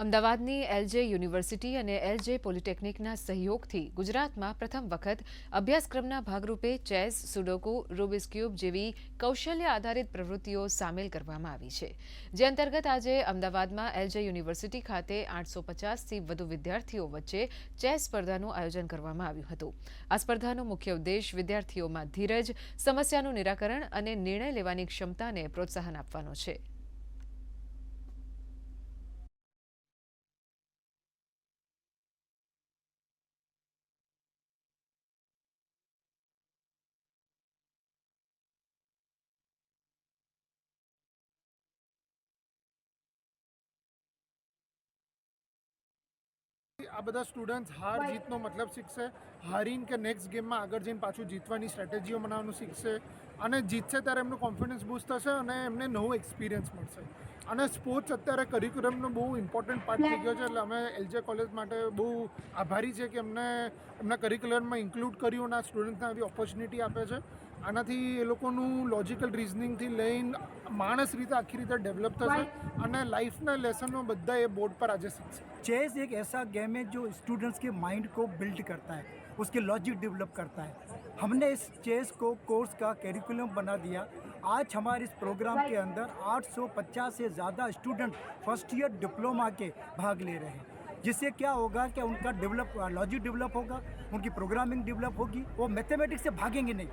અમદાવાદની LJ university અને LJ પોલિટેકનિકના સહયોગથી ગુજરાતમાં પ્રથમ વખત અભ્યાસક્રમના ભાગરૂપે ચેસ, સુડોકુ, રૂબિસ ક્યુબ જેવી કૌશલ્ય આધારિત પ્રવૃત્તિઓ સામેલ કરવામાં આવી છે. જે અંતર્ગત આજે અમદાવાદમાં એલજે યુનિવર્સિટી ખાતે આઠસો પચાસથી વધુ વિદ્યાર્થીઓ વચ્ચે ચેસ સ્પર્ધાનું આયોજન કરવામાં આવ્યું હતું. આ સ્પર્ધાનો મુખ્ય ઉદ્દેશ વિદ્યાર્થીઓમાં ધીરજ, સમસ્યાનું નિરાકરણ અને નિર્ણય લેવાની ક્ષમતાને પ્રોત્સાહન આપવાનો છે. આ બધા સ્ટુડન્ટ્સ હાર જીતનો મતલબ શીખશે. હારીને કે નેક્સ્ટ ગેમમાં આગળ જઈને પાછું જીતવાની સ્ટ્રેટેજીઓ બનાવવાનું શીખશે. અને જીતશે ત્યારે એમનું કોન્ફિડન્સ બૂસ્ટ થશે અને એમને નવો એક્સપિરિયન્સ મળશે. અને સ્પોર્ટ્સ અત્યારે કરિક્યુલમનો બહુ ઇમ્પોર્ટન્ટ પાર્ટ થઈ ગયો છે એટલે અમે એલજે કોલેજ માટે બહુ આભારી છે કે એમને એમના કરિક્યુલમમાં ઇન્ક્લુડ કર્યું અને આ સ્ટુડન્ટ્સને આવી ઓપોર્ચ્યુનિટી આપે છે આનાથી એ લોકોનું લોજિકલ રિઝનિંગથી લઈને માણસ રીતે આખી રીતે ડેવલપ થશે અને લાઈફના લેસનો બધા એ બોર્ડ પર આજે શીખશે चेस एक ऐसा गेम है जो स्टूडेंट्स के माइंड को बिल्ड करता है उसके लॉजिक डेवलप करता है हमने इस चेस को कोर्स का कैरिकुलम बना दिया। आज हमारे इस प्रोग्राम के अंदर 850 से ज़्यादा स्टूडेंट फ़र्स्ट ईयर डिप्लोमा के भाग ले रहे हैं। जिससे क्या होगा कि उनका डेवलप लॉजिक डेवलप होगा, उनकी प्रोग्रामिंग डेवलप होगी, वो मैथमेटिक्स से भागेंगे नहीं।